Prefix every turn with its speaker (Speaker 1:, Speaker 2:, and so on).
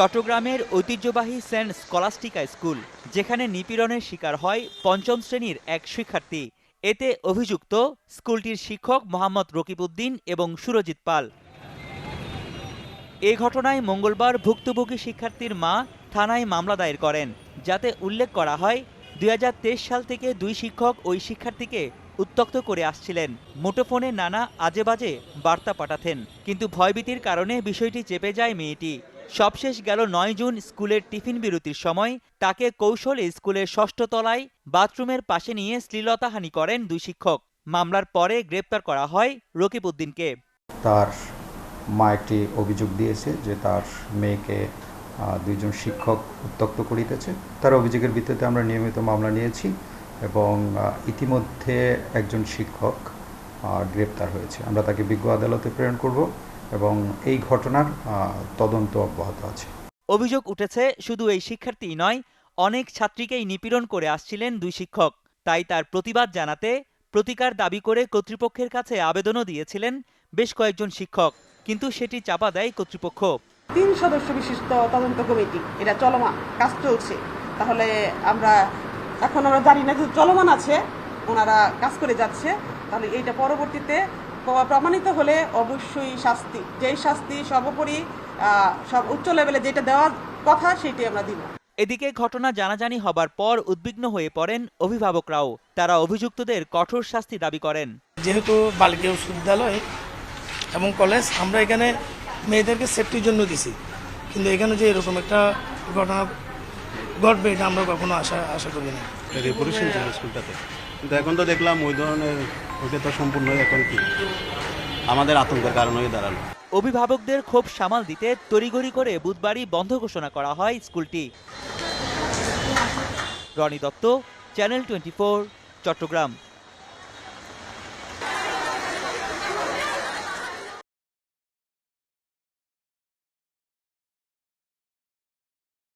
Speaker 1: চট্টগ্রামের ঐতিহ্যবাহী Saint Scholastica school, যেখানে নিপীড়নের শিকার হয় পঞ্চম শ্রেণির এক শিক্ষার্থী। এতে অভিযুক্ত স্কুলটির শিক্ষক মোহাম্মদ রকিবউদ্দিন এবং সুরজিৎ পাল। এ ঘটনায় মঙ্গলবার ভুক্তভোগী শিক্ষার্থীর মা থানায় মামলা দায়ের করেন, যাতে উল্লেখ করা হয় দুই হাজার তেইশ সাল থেকে দুই শিক্ষক ওই শিক্ষার্থীকে উত্তক্ত করে আসছিলেন। মুঠোফোনে নানা আজেবাজে বার্তা পাঠাতেন, কিন্তু ভয়ভীতির কারণে বিষয়টি চেপে যায় মেয়েটি। সবশেষ গেল নয় জুন স্কুলের টিফিন বিরতির সময়। তাকে কৌশলে স্কুলের ষষ্ঠ তলায় বাথরুমের পাশে নিয়ে শ্লীলতাহানি করেন দুই শিক্ষক। মামলার পরে গ্রেপ্তার করা হয় রকিবউদ্দিনকে।
Speaker 2: তার মা একটি অভিযোগ দিয়েছে যে তার মেয়েকে দুইজন শিক্ষক উত্তক্ত করিতেছে। তার অভিযোগের ভিত্তিতে আমরা নিয়মিত মামলা নিয়েছি এবং ইতিমধ্যে একজন শিক্ষক গ্রেপ্তার হয়েছে। আমরা তাকে বিজ্ঞ আদালতে প্রেরণ করব। এবং এই ঘটনার তদন্ত অব্যাহত আছে।
Speaker 1: অভিযোগ উঠেছে শুধু এই শিক্ষার্থী নয় অনেক ছাত্রীকেই নিপীড়ন করে আসছিলেন দুই শিক্ষক। তাই তার প্রতিবাদ জানাতে প্রতিকার দাবি করে কর্তৃপক্ষের কাছে আবেদনও দিয়েছিলেন বেশ কয়েকজন শিক্ষক। কিন্তু সেটি চাপা দেয় কর্তৃপক্ষ।
Speaker 3: তিন সদস্য বিশিষ্ট তদন্ত কমিটি এটা চলমান কাজ চলছে। তাহলে আমরা এখন আমরা জানি না যে চলমান আছে ওনারা কাজ করে যাচ্ছে। তাহলে এইটা পরবর্তীতে প্রমাণিত হলে অবশ্যই শাস্তি। যেই শাস্তি সর্বোপরি সব উচ্চ লেভেলে যেটা দেওয়ার কথা সেটি আমরা দিব।
Speaker 1: এদিকে ঘটনা জানাজানি হবার পর উদ্বিগ্ন হয়ে পড়েন অভিভাবকরাও। তারা অভিযুক্তদের কঠোর শাস্তি দাবি করেন।
Speaker 4: যেহেতু বালিকা উচ্চ বিদ্যালয় এবং কলেজ আমরা এখানে মেয়েদেরকে সেফটির জন্য দিছি। কিন্তু এখানে যে এরকম একটা ঘটনা ঘটবে এটা আমরা কখনো আশা আশা করি না।
Speaker 5: রেপুটেশন ছিল স্কুলটাতে। কিন্তু এখন তো দেখলাম ওই ধরনের ওইটা তো সম্পূর্ণ এখন কি? আমাদের আতঙ্কের কারণ হয়ে দাঁড়াল।
Speaker 1: অভিভাবকদের ক্ষোভ সামাল দিতে তড়িঘড়ি করে বুধবারই বন্ধ ঘোষণা করা হয় স্কুলটি। Rony Dutta channel twenty Chattogram.